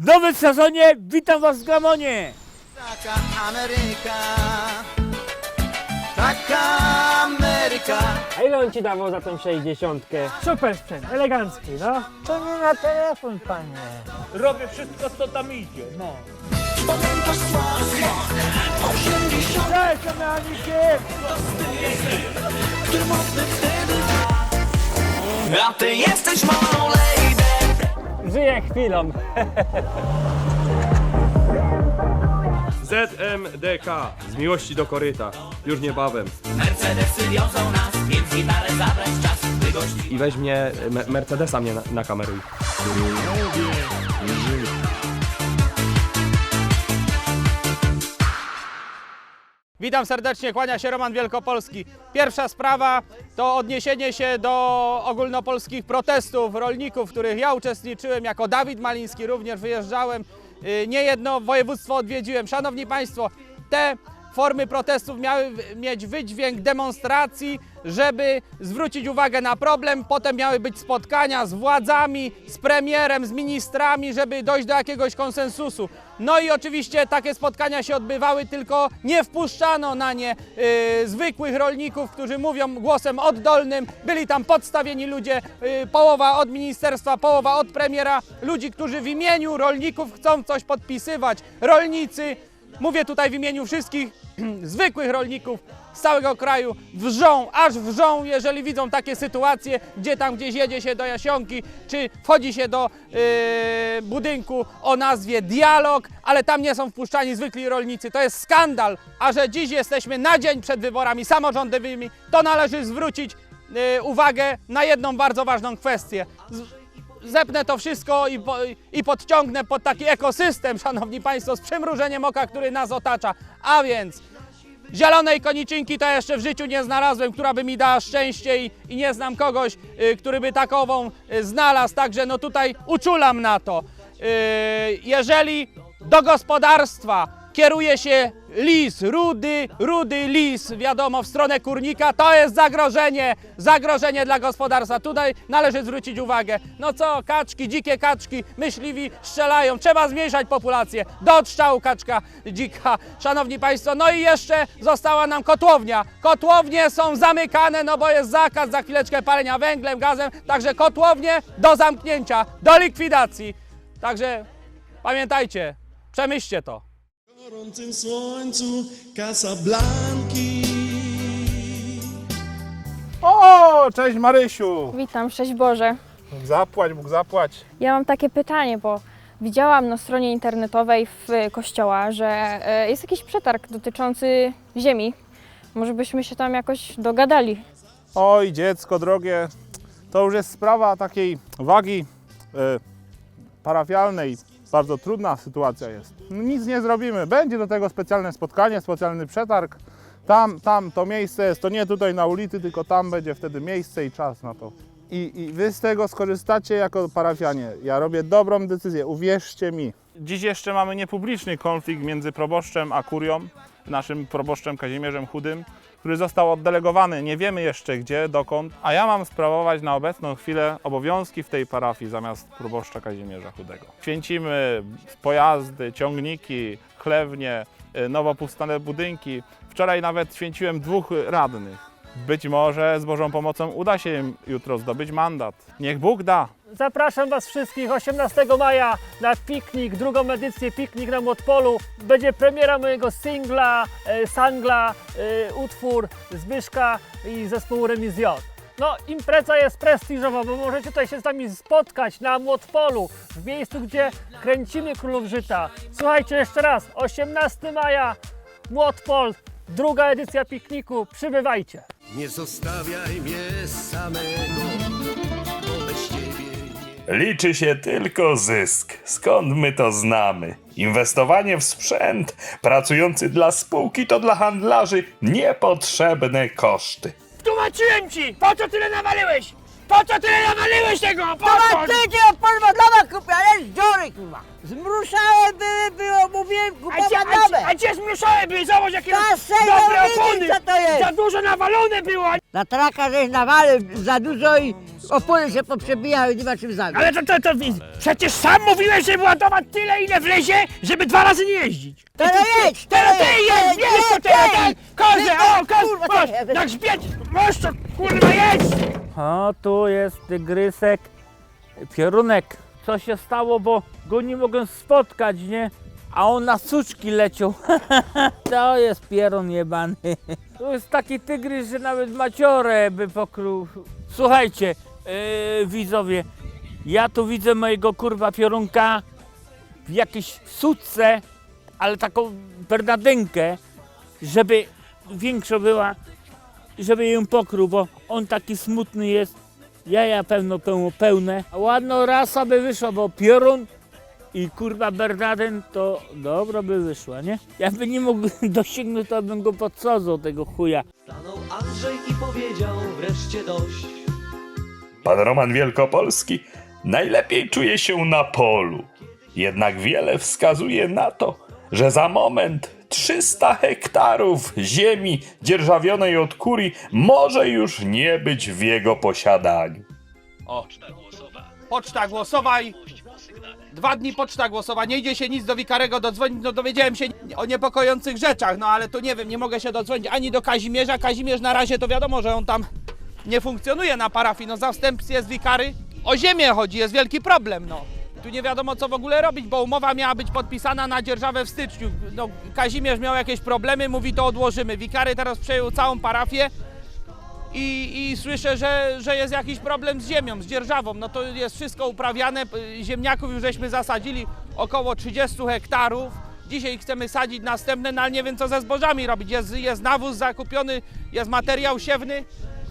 W nowym sezonie witam was w Gamonie! Taka Ameryka, taka Ameryka. A ile on ci dawał za tą 60? Super sprzęt, elegancki, no. To nie na telefon, panie. Robię wszystko, co tam idzie. No. Cześć, mechanikiem! A ty jesteś moją lady. Żyję chwilą. ZMDK z miłości do koryta. Już niebawem. Mercedesy wiozą nas, więc gitarę zabrać czas. Wygości I weź mnie, me Mercedesa mnie na, nakameruj. Witam serdecznie, kłania się Roman Wielkopolski. Pierwsza sprawa to odniesienie się do ogólnopolskich protestów rolników, w których ja uczestniczyłem jako Dawid Maliński, również wyjeżdżałem. Yy, Niejedno województwo odwiedziłem. Szanowni Państwo, te formy protestów miały mieć wydźwięk demonstracji, żeby zwrócić uwagę na problem. Potem miały być spotkania z władzami, z premierem, z ministrami, żeby dojść do jakiegoś konsensusu. No i oczywiście takie spotkania się odbywały, tylko nie wpuszczano na nie y, zwykłych rolników, którzy mówią głosem oddolnym. Byli tam podstawieni ludzie, y, połowa od ministerstwa, połowa od premiera, ludzi, którzy w imieniu rolników chcą coś podpisywać. Rolnicy, mówię tutaj w imieniu wszystkich zwykłych rolników z całego kraju, wrzą, aż wrzą, jeżeli widzą takie sytuacje, gdzie tam gdzieś jedzie się do Jasionki, czy wchodzi się do yy, budynku o nazwie Dialog, ale tam nie są wpuszczani zwykli rolnicy. To jest skandal, a że dziś jesteśmy na dzień przed wyborami samorządowymi, to należy zwrócić yy, uwagę na jedną bardzo ważną kwestię. Zepnę to wszystko i, i podciągnę pod taki ekosystem, szanowni państwo, z przymrużeniem oka, który nas otacza. A więc zielonej koniczynki to jeszcze w życiu nie znalazłem, która by mi dała szczęście i, i nie znam kogoś, y, który by takową y, znalazł, także no tutaj uczulam na to. Y, jeżeli do gospodarstwa kieruje się lis, rudy, rudy lis, wiadomo, w stronę kurnika, to jest zagrożenie, zagrożenie dla gospodarstwa. Tutaj należy zwrócić uwagę. No co, kaczki, dzikie kaczki, myśliwi strzelają, trzeba zmniejszać populację. Do odstrzału kaczka dzika, szanowni państwo. No i jeszcze została nam kotłownia. Kotłownie są zamykane, no bo jest zakaz za chwileczkę palenia węglem, gazem, także kotłownie do zamknięcia, do likwidacji. Także pamiętajcie, przemyślcie to. Gorącym słońcu Casablanki. O, cześć Marysiu! Witam, szczęść Boże. Bóg zapłać, Bóg zapłać. Ja mam takie pytanie, bo widziałam na stronie internetowej w kościoła, że e, jest jakiś przetarg dotyczący ziemi. Może byśmy się tam jakoś dogadali. Oj, dziecko drogie, to już jest sprawa takiej wagi e, parafialnej. Bardzo trudna sytuacja jest. Nic nie zrobimy. Będzie do tego specjalne spotkanie, specjalny przetarg. Tam, tam to miejsce jest, to nie tutaj na ulicy, tylko tam będzie wtedy miejsce i czas na to. I, I wy z tego skorzystacie jako parafianie. Ja robię dobrą decyzję, uwierzcie mi. Dziś jeszcze mamy niepubliczny konflikt między proboszczem a kurią, naszym proboszczem Kazimierzem Chudym, który został oddelegowany, nie wiemy jeszcze gdzie, dokąd, a ja mam sprawować na obecną chwilę obowiązki w tej parafii zamiast proboszcza Kazimierza Chudego. Święcimy pojazdy, ciągniki, chlewnie, y, nowo powstane budynki. Wczoraj nawet święciłem dwóch radnych. Być może z Bożą pomocą uda się im jutro zdobyć mandat. Niech Bóg da. Zapraszam Was wszystkich 18 maja na piknik, drugą edycję Piknik na Młotpolu. Będzie premiera mojego singla, e, sangla, e, utwór Zbyszka i zespołu Remis J. No, impreza jest prestiżowa, bo możecie tutaj się z nami spotkać na Młotpolu, w miejscu, gdzie kręcimy Królów Żyta. Słuchajcie jeszcze raz, 18 maja, Młotpol, druga edycja pikniku, przybywajcie. Nie zostawiaj mnie samego, Liczy się tylko zysk. Skąd my to znamy? Inwestowanie w sprzęt pracujący dla spółki to dla handlarzy niepotrzebne koszty. Tłumaczyłem ci! Po co tyle nawaliłeś? Po co tyle nawaliłeś tego? Po co? Ty, porwa dla was kupię, ale z dziury, kurwa. Zmruszałe były, było, mówiłem, A gdzie, a, gdzie- a zmieszałem były? Zobacz jakie dobre opony! Za dużo nawalone było! Na traka żeś nawalił za dużo i opony się poprzebijały, nie ma czym zagrać. Ale to, to, to przecież sam mówiłeś, żeby ładować tyle, ile wlezie, żeby dwa razy nie jeździć. Teraz jedź, Teraz ty jedź, jedź, jedź to teraz, tak? Kozę, o, kurwa, kozę, na grzbiet, możesz to, kurwa, jedź! O, tu jest tygrysek, piorunek. Co się stało, bo go nie mogłem spotkać, nie? A on na suczki leciał. to jest pierun jebany. To jest taki tygrys, że nawet maciorę by pokrył. Słuchajcie, yy, widzowie, ja tu widzę mojego kurwa piorunka w jakiejś suczce, ale taką bernadynkę, żeby większa była, żeby ją pokrył, bo on taki smutny jest. Jaja pełno, pełno, pełne. Ładno rasa by wyszła, bo piorun i kurwa Bernadyn to dobro by wyszła, nie? Jakby nie mógł dosięgnąć, to bym go podsadzał, tego chuja. Stanął Andrzej i powiedział wreszcie dość. Pan Roman Wielkopolski najlepiej czuje się na polu. Jednak wiele wskazuje na to, że za moment 300 hektarów ziemi dzierżawionej od kurii może już nie być w jego posiadaniu. O. Poczta głosowa i... Dwa dni poczta głosowa, nie idzie się nic do Wikarego dodzwonić, no dowiedziałem się o niepokojących rzeczach, no ale to nie wiem, nie mogę się dodzwonić ani do Kazimierza, Kazimierz na razie to wiadomo, że on tam nie funkcjonuje na parafii, no zastępcy jest Wikary, o ziemię chodzi, jest wielki problem, no. Tu nie wiadomo co w ogóle robić, bo umowa miała być podpisana na dzierżawę w styczniu, no Kazimierz miał jakieś problemy, mówi to odłożymy, Wikary teraz przejął całą parafię, i, i słyszę, że, że jest jakiś problem z ziemią, z dzierżawą. No to jest wszystko uprawiane. Ziemniaków już żeśmy zasadzili około 30 hektarów. Dzisiaj chcemy sadzić następne, no ale nie wiem co ze zbożami robić. Jest, jest nawóz zakupiony, jest materiał siewny,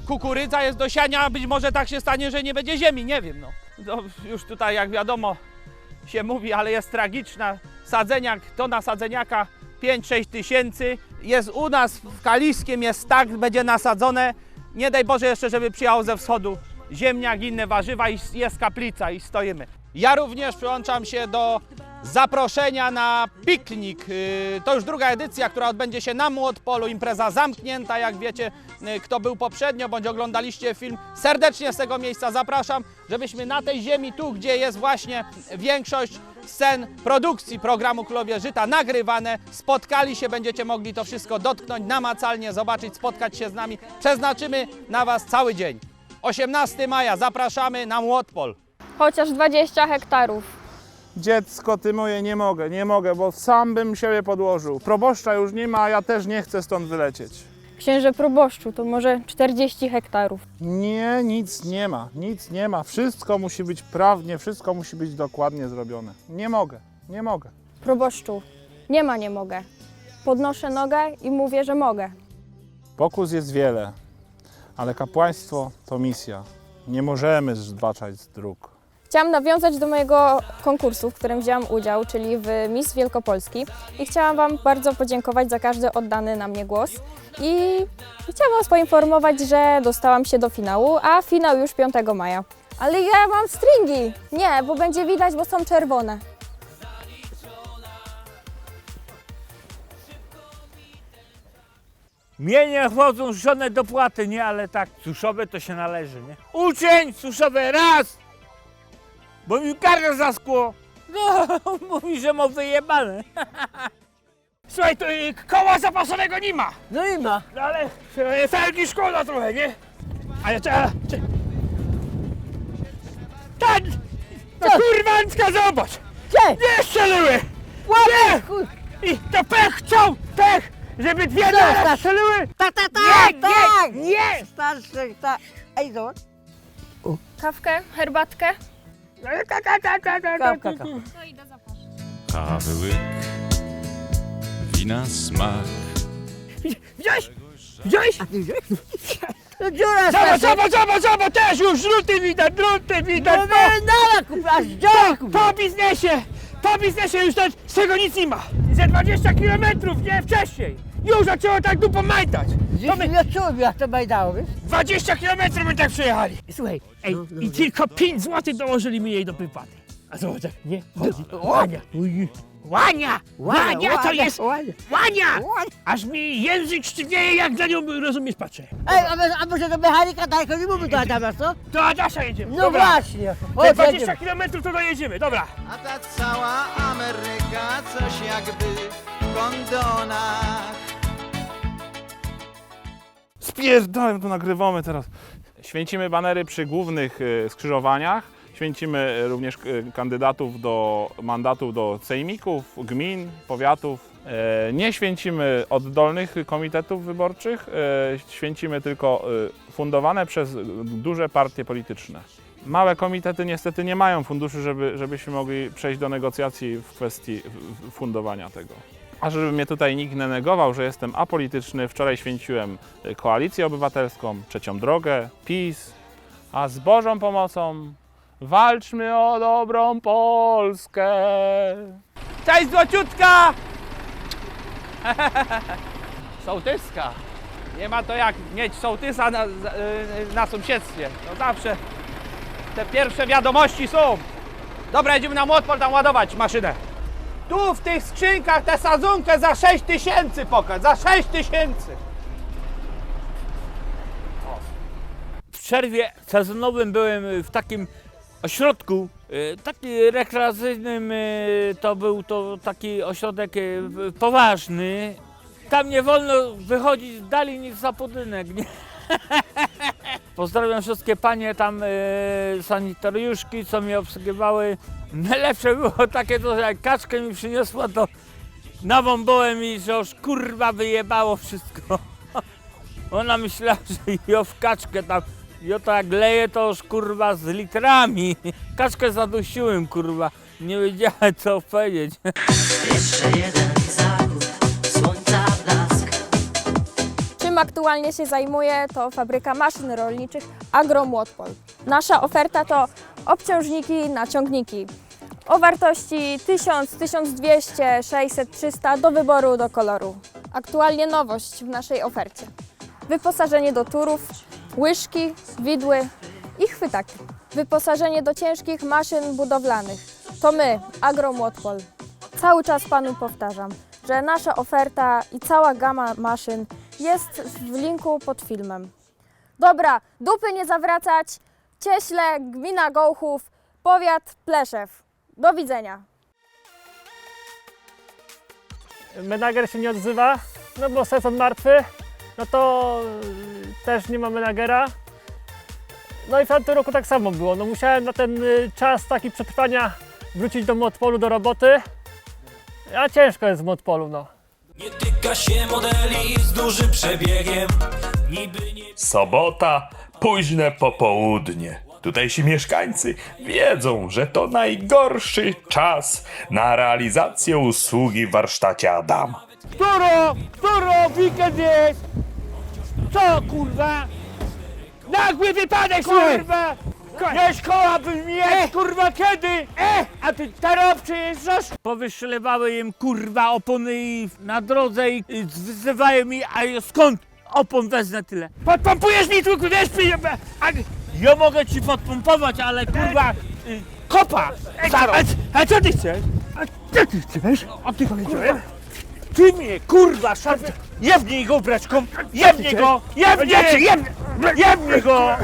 kukurydza jest do siania, a być może tak się stanie, że nie będzie ziemi, nie wiem. No. No, już tutaj jak wiadomo się mówi, ale jest tragiczna. Sadzeniak, tona sadzeniaka 5-6 tysięcy. Jest u nas w Kaliskiem, jest tak, będzie nasadzone. Nie daj Boże jeszcze, żeby przyjechał ze wschodu ziemniak, inne warzywa i jest kaplica i stoimy. Ja również przyłączam się do zaproszenia na piknik. Yy, To już druga edycja, która odbędzie się na Młotpolu. Impreza zamknięta, jak wiecie, yy, kto był poprzednio, bądź oglądaliście film. Serdecznie z tego miejsca zapraszam, żebyśmy na tej ziemi, tu gdzie jest właśnie większość scen produkcji programu Królowie Żyta nagrywane, spotkali się, będziecie mogli to wszystko dotknąć, namacalnie zobaczyć, spotkać się z nami. Przeznaczymy na Was cały dzień. 18 maja zapraszamy na Młotpol. Chociaż 20 hektarów. Dziecko, ty moje, nie mogę, nie mogę, bo sam bym siebie podłożył. Proboszcza już nie ma, a ja też nie chcę stąd wylecieć. Księże proboszczu to może 40 hektarów. Nie, nic nie ma, nic nie ma. Wszystko musi być prawnie, wszystko musi być dokładnie zrobione. Nie mogę, nie mogę. Proboszczu, nie ma nie mogę. Podnoszę nogę i mówię, że mogę. Pokus jest wiele, ale kapłaństwo to misja. Nie możemy zbaczać z dróg. Chciałam nawiązać do mojego konkursu, w którym wzięłam udział, czyli w Miss Wielkopolski i chciałam Wam bardzo podziękować za każdy oddany na mnie głos i chciałam Was poinformować, że dostałam się do finału, a finał już 5 maja. Ale ja mam stringi! Nie, bo będzie widać, bo są czerwone. Mienie chodzą żone dopłaty, nie? Ale tak, suszowe to się należy, nie? Uczeń, suszowe, raz! Bo mi karę zaskło. No, mówi, że ma wyjebane. Słuchaj, to y, koła zapasowego nie ma. No i ma. No ale y, felgi szkoda trochę, nie? Ale trzeba... Czy... Tak! No kurwańska, zobacz! Gdzie? Nie strzeliły! Chuj. I to pech chciał! Pech! Żeby dwie naraz tak. strzeliły! Tak, tak, tak, Nie, tak. nie, nie! Starszy, tak. Ej, zobacz. Kawkę, herbatkę. Ka, ka, ka, ka, ka, Kaw, kaw, kaw. No idę zapraszam. Kawy łyk, wina smak. Wziąłeś? Wziąłeś? A ty wziąłeś? Dziura Zobacz, straszna. zobacz, zobacz, zobacz, też już żółty widać, żółty widać, No no! wydala kupię, aż dziura. Po biznesie! Po biznesie już to, z tego nic nie ma! Ze 20 kilometrów, nie? Wcześniej! Już zaczęło tak dupą majtać! To my nie czuł, jak to majdało, wiesz? 20 kilometrów my tak przejechali! Słuchaj, ej, i tylko 5 zł dołożyli mi jej do wypłaty. A zobacz, jak nie chodzi. Łania. Łania! Łania to jest! Łania. Łania! Aż mi język sztywnieje, jak na nią rozumiesz patrzę. Ej, a, może- a może do mechanika daleko nie mówię do Adama, co? Do Adasza jedziemy. No Dobra. właśnie. Te Chodź, 20 jedziemy. km to dojedziemy, dobra. A ta cała Ameryka coś jakby w kondonach Spierdałem, to nagrywamy teraz. Święcimy banery przy głównych e, skrzyżowaniach. Święcimy e, również e, kandydatów do mandatów do sejmików, gmin, powiatów. E, Nie święcimy oddolnych komitetów wyborczych, e, święcimy tylko fundowane przez duże partie polityczne. Małe komitety niestety nie mają funduszy, żeby, żebyśmy mogli przejść do negocjacji w kwestii fundowania tego. A żeby mnie tutaj nikt nie negował, że jestem apolityczny, wczoraj święciłem y, Koalicję Obywatelską, Trzecią Drogę, PiS, a z Bożą pomocą walczmy o dobrą Polskę. Cześć złociutka! Sołtyska. Nie ma to jak mieć sołtysa na, y, na sąsiedztwie. To zawsze te pierwsze wiadomości są. Dobra, jedziemy na Młotpol tam ładować maszynę. Tu w tych skrzynkach tę sadzonkę za 6 tysięcy pokaż, za 6 tysięcy. W przerwie sezonowym byłem w takim ośrodku, y, taki rekreacyjnym, y, to był to taki ośrodek y, poważny. Tam nie wolno wychodzić dalej niż za budynek. Nie? Pozdrawiam wszystkie panie tam y, sanitariuszki, co mnie obsługiwały. Najlepsze było takie, to, że jak kaczkę mi przyniosła, to nawąbałem mi, że już kurwa wyjebało wszystko. Ona myślała, że ją w kaczkę tam, jo to jak leje, to już kurwa z litrami. Kaczkę zadusiłem kurwa, nie wiedziałem co powiedzieć. Jeszcze jeden zachód aktualnie się zajmuję, to fabryka maszyn rolniczych Agromłotpol. Nasza oferta to obciążniki na ciągniki o wartości 1000, 1200, 600, 300 do wyboru, do koloru. Aktualnie nowość w naszej ofercie. Wyposażenie do turów, łyżki, widły i chwytaki. Wyposażenie do ciężkich maszyn budowlanych. To my, Agromłotpol. Cały czas panu powtarzam, że nasza oferta i cała gama maszyn jest w linku pod filmem. Dobra, dupy nie zawracać. Cieśle, gmina Gołchów, powiat Pleszew. Do widzenia. Menager się nie odzywa, no bo sezon martwy, no to y, też nie ma menagera. No i w tamtym roku tak samo było, no musiałem na ten y, czas taki przetrwania wrócić do Motpolu, do roboty. A ciężko jest w Motpolu, no. Nie tyka się modeli z dużym przebiegiem Niby nie Sobota, późne popołudnie. Tutejsi mieszkańcy wiedzą, że to najgorszy czas na realizację usługi w warsztacie Adama. Któro, któro, weekend jest? Co kurwa? Nagły wypadek kurwa! Nie szkoła by mieć, kurwa, kiedy? E, a ty teraz przyjeżdżasz? Powyszlewały im, kurwa, opony i na drodze i, i wyzywają mi, a ja skąd opon wezmę tyle? Podpompujesz mi tu, wiesz, pieniądze, a ja mogę ci podpompować, ale kurwa, y, kopa, zaraz. A, a co ty chcesz? A co ty chcesz? A ty powiedziałem? Ty mnie, kurwa, szarpie! Jebnij go, breczką! Jebnij go! Jebnij! Jebnij go!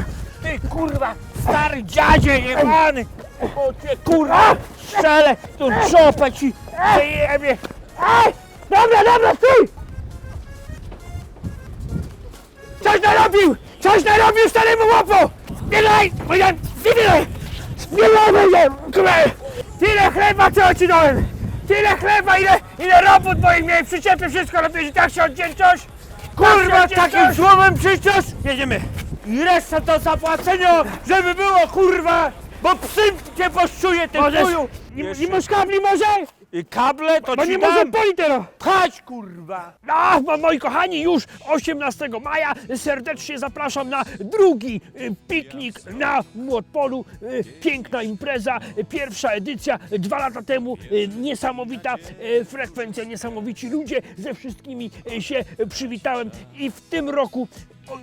Ty, kurwa, stary dziadzie jebany! O ty, kurwa, strzelę tu czopę ci wyjebie! Ej! Dobra, dobra, stój! Coś narobił! Coś narobił staremu łopu! Zbieraj! Bo ja zbieraj! Zbieraj mnie! Kurwa! Tyle chleba, co ci dałem! Tyle chleba, ile, ile robót moich miałem, przyczepy, wszystko robisz i tak się oddzielczość? Kurwa, takim słowem przyjdziesz? Jedziemy. I reszta do zapłacenia, żeby było, kurwa, bo psy cię poszczuje, ty chuju. Nie, nie masz kabli może? I kable to Bo ci nie dam. może poli teraz! Chodź, kurwa. A, no, moi kochani, już 18 maja serdecznie zapraszam na drugi y, piknik na Młotpolu. Y, Piękna impreza, y, pierwsza edycja, y, dwa lata temu y, niesamowita y, frekwencja, niesamowici ludzie, ze wszystkimi y, się przywitałem i w tym roku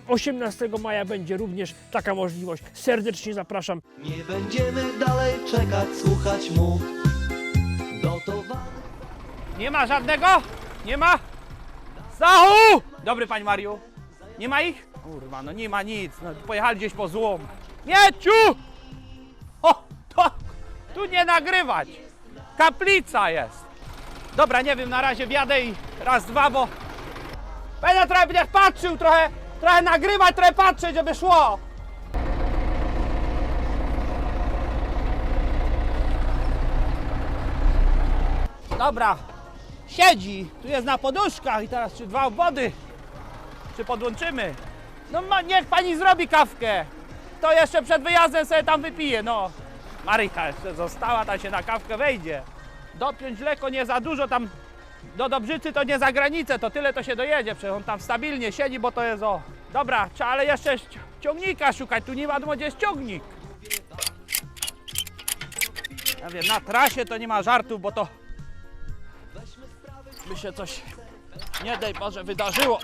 18 maja będzie również taka możliwość. Serdecznie zapraszam. Nie będziemy dalej czekać, słuchać mu Dotowany Nie ma żadnego? Nie ma? Stachu! Dobry, panie Mariu. Nie ma ich? Kurwa, no nie ma nic. No, pojechali gdzieś po złom. Mieciu! O, to tu nie nagrywać. Kaplica jest. Dobra, nie wiem, na razie wjadę i raz, dwa, bo... Będę trochę będę patrzył, trochę, trochę nagrywać, trochę patrzeć, żeby szło. Dobra, siedzi, tu jest na poduszkach i teraz czy dwa obwody, czy podłączymy? No ma, niech pani zrobi kawkę, to jeszcze przed wyjazdem sobie tam wypije, no. Maryka jeszcze została, tam się na kawkę wejdzie. Dopiąć lekko, nie za dużo, tam do Dobrzycy to nie za granicę, to tyle to się dojedzie, przecież on tam stabilnie siedzi, bo to jest o... Dobra, trzeba ale jeszcze ciągnika szukać, tu nie wiadomo gdzie jest ciągnik. Ja wiem, na trasie to nie ma żartów, bo to by się coś, nie daj Boże, wydarzyło.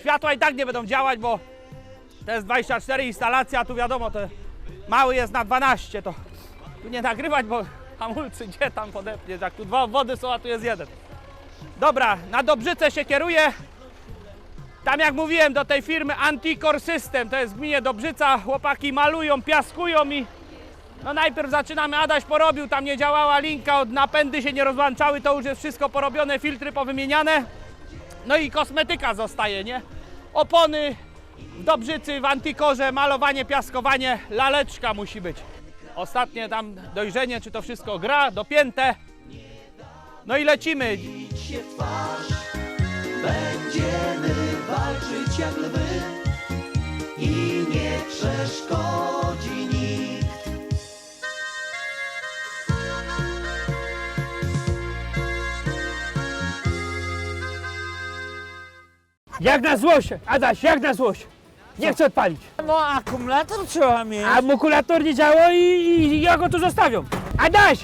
Światła i tak nie będą działać, bo to jest 24 instalacja, tu wiadomo, to mały jest na 12, to tu nie nagrywać, bo hamulcy gdzie tam podepniesz, jak tu dwa wody są, a tu jest jeden. Dobra, na Dobrzyce się kieruję. Tam jak mówiłem, do tej firmy Anticor System, to jest w gminie Dobrzyca, chłopaki malują, piaskują i no najpierw zaczynamy, Adaś porobił, tam nie działała linka, od napędy się nie rozłączały, to już jest wszystko porobione, filtry powymieniane. No i kosmetyka zostaje, nie? Opony w Dobrzycy, w Antikorze, malowanie, piaskowanie, laleczka musi być. Ostatnie tam dojrzenie, czy to wszystko gra, dopięte. No i lecimy. Jak lwy I nie przeszkodzi nikt Jak na złość, Adaś, jak na złość. Nie chcę odpalić. No akumulator trzeba mieć. A nie działa i, i ja go tu zostawiam. Adaś!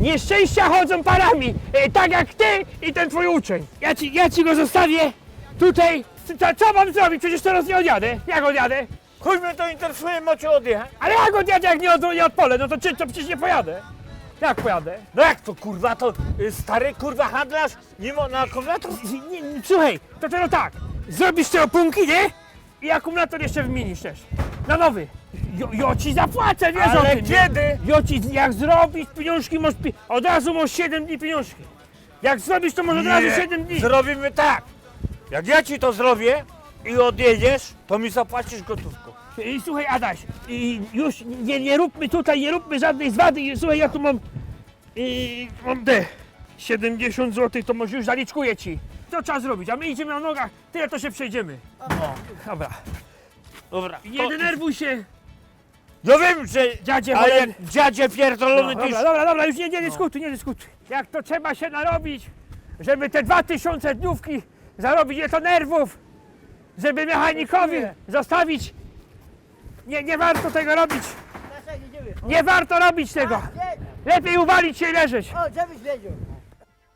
Nieszczęścia chodzą parami, e, tak jak ty i ten twój uczeń. Ja ci, ja ci go zostawię tutaj. Co, co mam zrobić? Przecież teraz nie odjadę. Jak odjadę? Chuj mnie to interesuje, macie odjechać. Ale jak odjadę, jak nie, od, nie odpolę? No to, czy, to przecież nie pojadę. Jak pojadę? No jak to kurwa, to y, stary kurwa handlarz ma na akumulator? Nie, nie, słuchaj, to teraz tak. Zrobisz te opunki, nie? I akumulator jeszcze wymienisz też. Na nowy. Jo, jo ci zapłacę, wiesz o Ale tym. nie? kiedy? Jo ci, jak zrobisz pieniążki, masz, pi- od razu masz 7 dni pieniążki. Jak zrobisz, to masz od razu 7 dni. Zrobimy tak. Jak ja ci to zrobię i odjedziesz, to mi zapłacisz gotówką. I słuchaj, Adaś, i już nie, nie róbmy tutaj, nie róbmy żadnej zwady. I, słuchaj, ja tu mam, i, mam te 70 zł, to może już zaliczkuję ci. Co trzeba zrobić? A my idziemy na nogach, tyle to się przejdziemy. O, dobra. Dobra. I nie to- denerwuj się. No wiem, że Dziadzie ale dziadzie pierdolony No, już... dobra, dobra, dobra, już nie, nie dyskutuj, nie dyskutuj. Jak to trzeba się narobić, żeby te 2000 dniówki zarobić, nie to nerwów, żeby mechanikowi zostawić. Nie, nie warto tego robić. Nie warto robić tego. Lepiej uwalić się i leżeć. O, żebyś wiedział.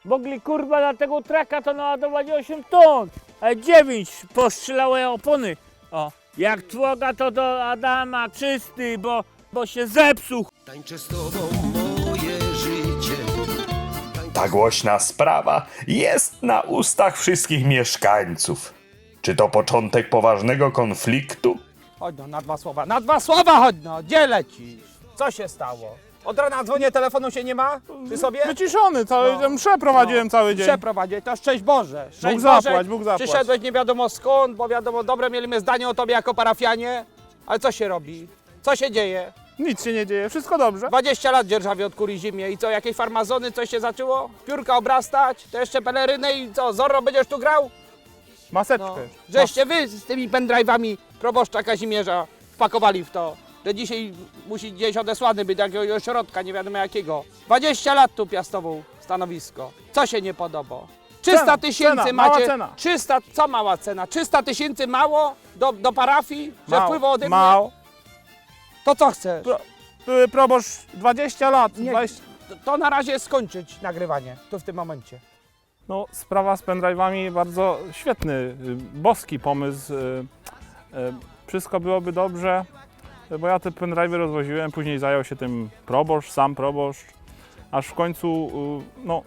Mogli kurwa na tego traka to naładować 8 ton, a 9 postrzelałe opony. O, jak tłoga to do Adama czysty, bo, bo się zepsuł. Tańczę z tobą Ta głośna sprawa jest na ustach wszystkich mieszkańców. Czy to początek poważnego konfliktu? Chodź no, na dwa słowa. Na dwa słowa chodź no, gdzie lecisz? Co się stało? Od rana dzwonię, telefonu się nie ma? Ty sobie? Wyciszony, cały, No. mszę prowadziłem cały dzień. Przeprowadzić, to szczęść Boże. Szczęść Bóg Boże. zapłać, Bóg zapłać. Przyszedłeś nie wiadomo skąd, bo wiadomo, dobre mieliśmy zdanie o tobie jako parafianie. Ale co się robi? Co się dzieje? Nic się nie dzieje, wszystko dobrze. 20 lat dzierżawie od kurii zimie i co, jakieś farmazony, coś się zaczęło? Piórka obrastać, to jeszcze pelerynę i co, Zorro będziesz tu grał? Maseczkę. No. Żeście wy z tymi pendrive'ami proboszcza Kazimierza wpakowali w to, że dzisiaj musi gdzieś odesłany być do jakiegoś ośrodka, nie wiadomo jakiego. 20 lat tu piastował stanowisko. Co się nie podoba? 300 Cena, tysięcy cena, mała macie. cena. 300, co mała cena? 300 tysięcy mało do, do parafii, że Mało, wpływa ode mnie? mało. To co chcesz? Pro- Były proboszcz 20 lat. Nie. 20... To, to na razie skończyć nagrywanie, tu w tym momencie. No, sprawa z pendrive'ami bardzo świetny, y, boski pomysł. y, y, Wszystko byłoby dobrze, bo ja te pendrive'y rozwoziłem, później zajął się tym proboszcz, sam proboszcz, aż w końcu y, no,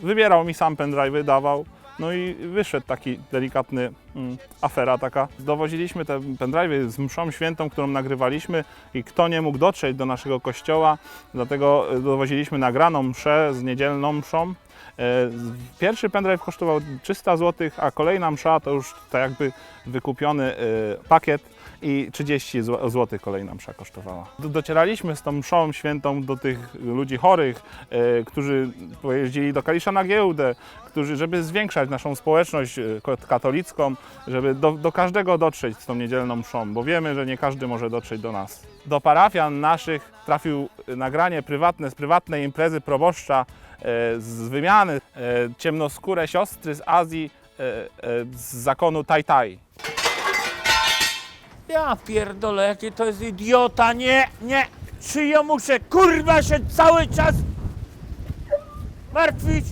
wybierał mi sam pendrive'y, dawał. No i wyszedł taki delikatny mm, afera taka. Dowoziliśmy te pendrive'y z mszą świętą, którą nagrywaliśmy i kto nie mógł dotrzeć do naszego kościoła, dlatego y, dowoziliśmy nagraną mszę z niedzielną mszą. E, Pierwszy pendrive kosztował 300 zł, a kolejna msza to już tak jakby wykupiony e, pakiet i 30 zł kolejna msza kosztowała. Do- Docieraliśmy z tą mszą świętą do tych ludzi chorych, e, którzy pojeździli do Kalisza na giełdę, którzy, żeby zwiększać naszą społeczność e, katolicką, żeby do, do każdego dotrzeć z tą niedzielną mszą, bo wiemy, że nie każdy może dotrzeć do nas. Do parafian naszych trafił e, nagranie prywatne z prywatnej imprezy proboszcza z wymiany e, ciemnoskóre siostry z Azji z zakonu Tai. Ja pierdolę, jakie to jest idiota, nie, nie. Czy ja muszę, kurwa, się cały czas martwić?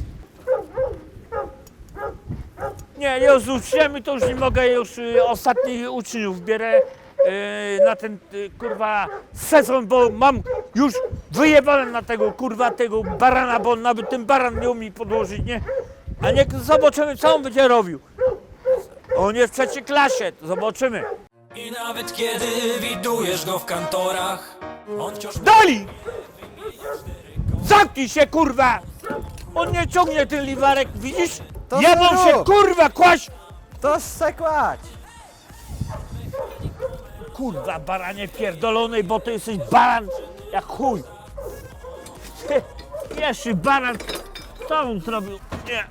Nie, już z uczniami to już nie mogę, już y, ostatnich uczniów bierę y, na ten, y, kurwa, sezon, bo mam już wyjebane na tego, kurwa, tego barana, bo on nawet ten baran nie umie podłożyć, nie? A niech zobaczymy, co on będzie robił. On jest w trzeciej klasie, zobaczymy. I nawet kiedy widujesz go w kantorach On wciąż Dali! Zamknij się, kurwa! On nie ciągnie ten liwarek, widzisz? To Jebą się, kurwa, kłaść! To se kładź. Kurwa, baranie pierdolonej, bo ty jesteś baran jak chuj. Ty, Jeszcze baran, co on zrobił? Nie.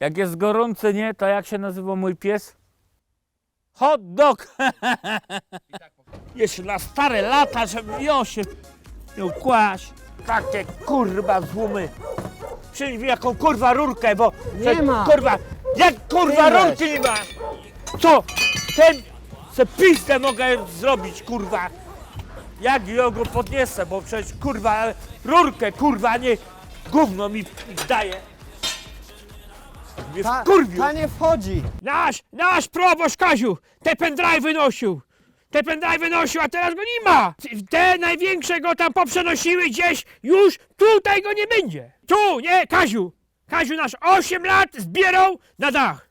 Jak jest gorące, nie, to jak się nazywa mój pies? Hot dog! Jeszcze na stare lata, żeby ją się miał kłaść. Takie kurwa złumy. Przyjdź mi jaką kurwa rurkę, bo... Nie ma. Kurwa, jak kurwa weź. rurki nie ma? Co? Ten se pizdę mogę zrobić, kurwa. Jak ją go podniesę, bo przecież kurwa rurkę, kurwa, nie gówno mi daje. Mnie wkurwił. nie wchodzi. Nasz, nasz proboszcz Kaziu te pendrive wynosił. Te pendrive wynosił, a teraz go nie ma. Te największe go tam poprzenosiły gdzieś, już tutaj go nie będzie. Tu, nie, Kaziu. Kaziu nasz 8 lat zbierał na dach.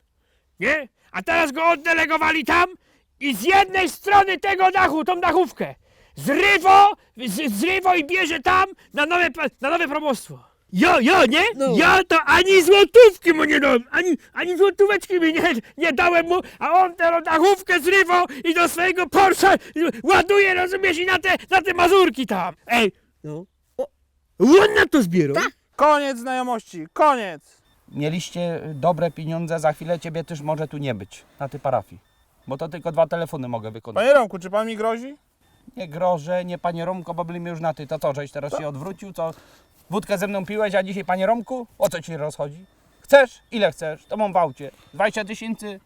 Nie? A teraz go oddelegowali tam i z jednej strony tego dachu, tą dachówkę, zrywo, z, zrywo i bierze tam na nowe, na nowe probostwo. Ja, ja, nie? Ja to ani złotówki mu nie dałem, ani, ani złotóweczki mi nie, nie dałem mu, a on tę dachówkę zrywał i do swojego Porsche ładuje, rozumiesz, i na te, na te mazurki tam. Ej, no. O, on na to zbierał. Koniec znajomości, koniec! mieliście dobre pieniądze, za chwilę ciebie też może tu nie być na tej parafii. Bo to tylko dwa telefony mogę wykonać. Panie Romku, czy pan mi grozi? Nie grożę, nie panie Romko, bo byliśmy już na ty. To co, żeś teraz się odwrócił, co? Wódkę ze mną piłeś, a dzisiaj panie Romku? O co ci rozchodzi? Chcesz? Ile chcesz? To mam w aucie. 20 tysięcy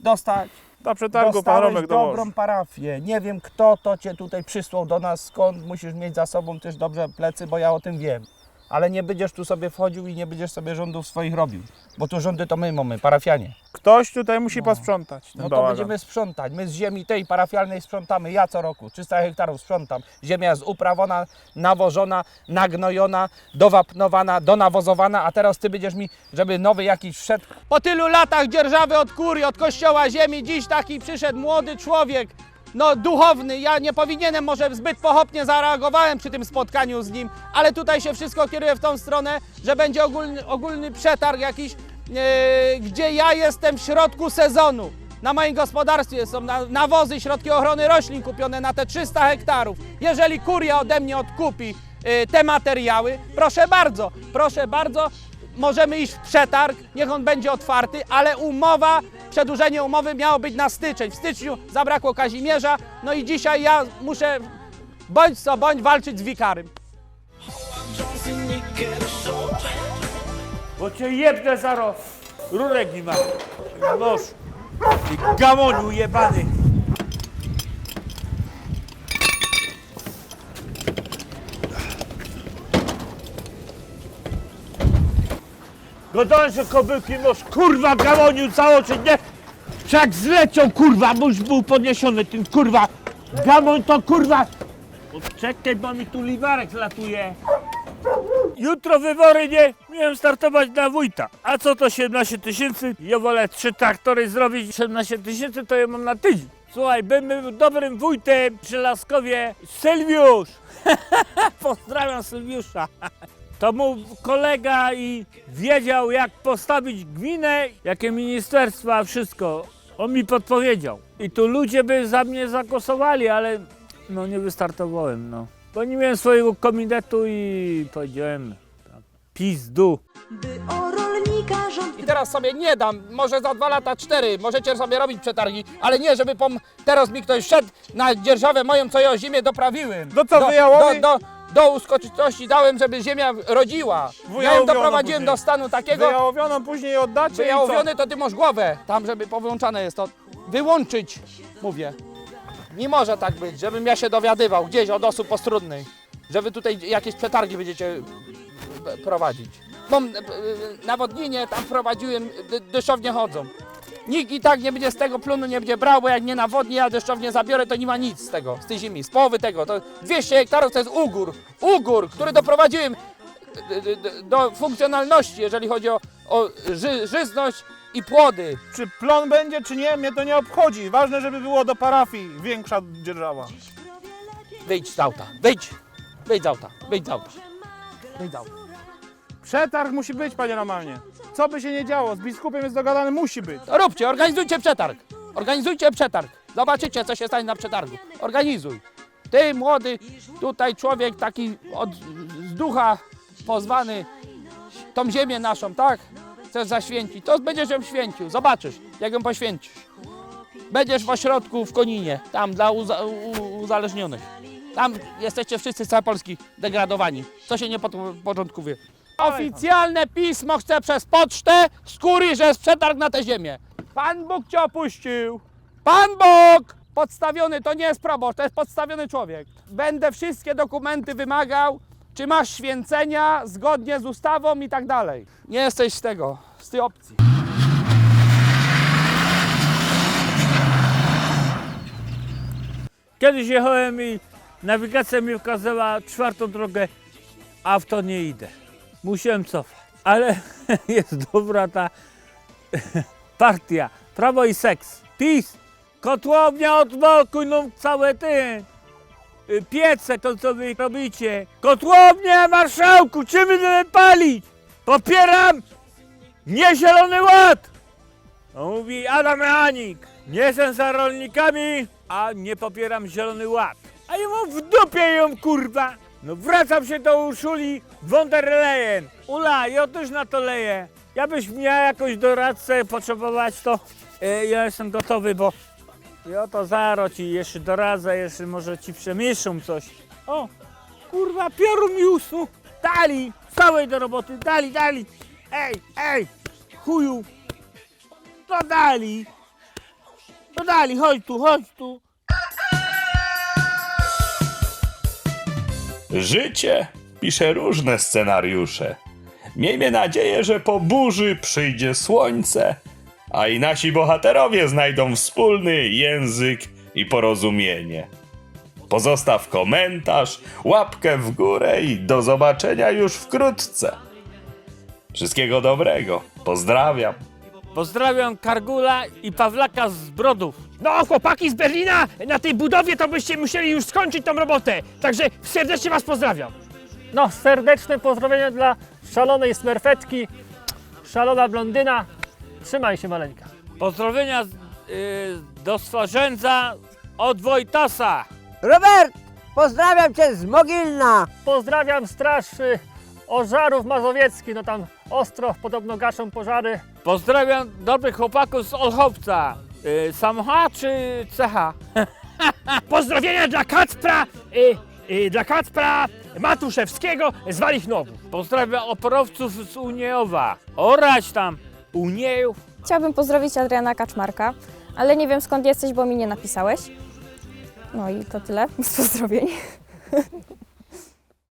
dostać. Do przetargu pan Dostałeś Romek dobrą dołoży. parafię. Nie wiem kto to cię tutaj przysłał do nas, skąd musisz mieć za sobą też dobrze plecy, bo ja o tym wiem. Ale nie będziesz tu sobie wchodził i nie będziesz sobie rządów swoich robił. Bo tu rządy to my mamy, parafianie. Ktoś tutaj musi posprzątać ten No to bałagan. będziemy sprzątać. My z ziemi tej parafialnej sprzątamy. Ja co roku 300 hektarów sprzątam. Ziemia jest uprawiona, nawożona, nagnojona, dowapnowana, donawozowana, a teraz ty będziesz mi, żeby nowy jakiś wszedł. Po tylu latach dzierżawy od kurii, od kościoła ziemi, dziś taki przyszedł młody człowiek, no duchowny. Ja nie powinienem, może zbyt pochopnie zareagowałem przy tym spotkaniu z nim, ale tutaj się wszystko kieruje w tą stronę, że będzie ogólny, ogólny przetarg jakiś, e, gdzie ja jestem w środku sezonu. Na moim gospodarstwie są na- nawozy, środki ochrony roślin kupione na te 300 hektarów. Jeżeli kuria ode mnie odkupi e, te materiały, proszę bardzo, proszę bardzo, możemy iść w przetarg, niech on będzie otwarty, ale umowa, przedłużenie umowy miało być na styczeń. W styczniu zabrakło Kazimierza, no i dzisiaj ja muszę bądź co bądź walczyć z wikarym. Bo cię jebnę zaraz. Rurek nie ma. Noż. Ty gamoniu jebany. Gadałem, że kobyłki noż kurwa gamonił całoczy, nie? Jak zleciał kurwa, bo już był podniesiony ten kurwa. Gamoń to kurwa. Czekaj, bo mi tu liwarek latuje. Jutro wybory nie, miałem startować na wójta. A co to 17 tysięcy? Ja wolę trzy traktory zrobić, 17 tysięcy to ja mam na tydzień. Słuchaj, bym był dobrym wójtem przy Laskowie. Sylwiusz! Pozdrawiam Sylwiusza. To mu kolega i wiedział jak postawić gminę, jakie ministerstwa, wszystko. On mi podpowiedział. I tu ludzie by za mnie zagłosowali, ale no nie wystartowałem, no. Bo nie miałem swojego komitetu i powiedziałem tak, pizdu. I teraz sobie nie dam, może za dwa lata cztery, możecie sobie robić przetargi, ale nie, żeby pom... teraz mi ktoś szedł na dzierżawę moją, co ja o ziemię doprawiłem. No co, do, wyjałowi? do, do, do uskoczności dałem, żeby ziemia rodziła. Ja ją Wyjałowiono doprowadziłem później. do stanu takiego, Wyjałowioną później oddacie wyjałowiony to ty masz głowę, tam żeby powyłączane jest to. Wyłączyć, mówię. Nie może tak być, żebym ja się dowiadywał gdzieś od osób postrunnych, że wy tutaj jakieś przetargi będziecie e, prowadzić. Mam e, e, nawodnienie, tam prowadziłem, dy- deszczownie chodzą. Nikt i tak nie będzie z tego plunu nie będzie brał, bo jak nie nawodni, ja deszczownie zabiorę, to nie ma nic z tego, z tej ziemi, z połowy tego. To 200 hektarów to jest ugór, ugór, który doprowadziłem do funkcjonalności, jeżeli chodzi o, o ży, żyzność i płody. Czy plon będzie, czy nie, mnie to nie obchodzi. Ważne, żeby było do parafii większa dzierżawa. Wyjdź z auta, wyjdź, wyjdź z auta, wyjdź z auta. Wyjdź z auta. Przetarg musi być, panie Romanie. Co by się nie działo, z biskupem jest dogadany, musi być. To róbcie, organizujcie przetarg. Organizujcie przetarg. Zobaczycie, co się stanie na przetargu. Organizuj. Ty, młody, tutaj człowiek taki od, z ducha pozwany, tą ziemię naszą, tak? Chcesz zaświęcić, to będziesz ją święcił. Zobaczysz, jak ją poświęcisz. Będziesz w ośrodku w Koninie, tam dla uza, u, uzależnionych. Tam jesteście wszyscy z całej Polski degradowani. Co się nie pod- porządkuje. Oficjalne pismo chcę przez pocztę skóry, że jest przetarg na tę ziemię. Pan Bóg cię opuścił. Pan Bóg! Podstawiony to nie jest proboszcz, to jest podstawiony człowiek. Będę wszystkie dokumenty wymagał, czy masz święcenia zgodnie z ustawą i tak dalej. Nie jesteś z tego, z tej opcji. Kiedyś jechałem i nawigacja mi wskazała czwartą drogę, a w to nie idę. Musiałem cofać. Ale jest dobra ta partia. Prawo i seks. PiS. Kotłownia odblokuj no całe ty. Piece to co wy robicie. Kotłownia marszałku, czym wy palić? Popieram nie zielony ład. No mówi Adam Mechanik. Nie jestem za rolnikami, a nie popieram zielony ład. A ja w dupie ją kurwa. No wracam się do Urszuli von der Leyen. Ula, ja też na to leję. Ja byś miała jakąś doradcę potrzebować, to e, ja jestem gotowy, bo ja to zaro ci jeszcze doradzę, jeszcze może ci przemieszczą coś. O, kurwa, piorun mi usnął. Dali, całej do roboty, dali, dali. Ej, ej, chuju. To dali. To dali, chodź tu, chodź tu. Życie pisze różne scenariusze. Miejmy nadzieję, że po burzy przyjdzie słońce, a i nasi bohaterowie znajdą wspólny język i porozumienie. Pozostaw komentarz, łapkę w górę i do zobaczenia już wkrótce. Wszystkiego dobrego. Pozdrawiam. Pozdrawiam Kargula i Pawlaka z Brodów. No, chłopaki z Berlina, na tej budowie to byście musieli już skończyć tą robotę. Także serdecznie was pozdrawiam. No, serdeczne pozdrowienia dla szalonej smerfetki, szalona blondyna. Trzymaj się maleńka. Pozdrowienia z- y, do Stworzędza od Wojtasa. Robert, pozdrawiam cię z Mogilna. Pozdrawiam straż y, Ożarów Mazowiecki, no tam ostro podobno gaszą pożary. Pozdrawiam dobrych chłopaków z Olchowca. Y, Samocha czy cecha? Pozdrowienia dla Kacpra, y, y, dla Kacpra Matuszewskiego z Walichnowów. Pozdrawiam oporowców z Uniejowa. Orać tam Uniejów. Chciałabym pozdrowić Adriana Kaczmarka, ale nie wiem skąd jesteś, bo mi nie napisałeś. No i to tyle z pozdrowień.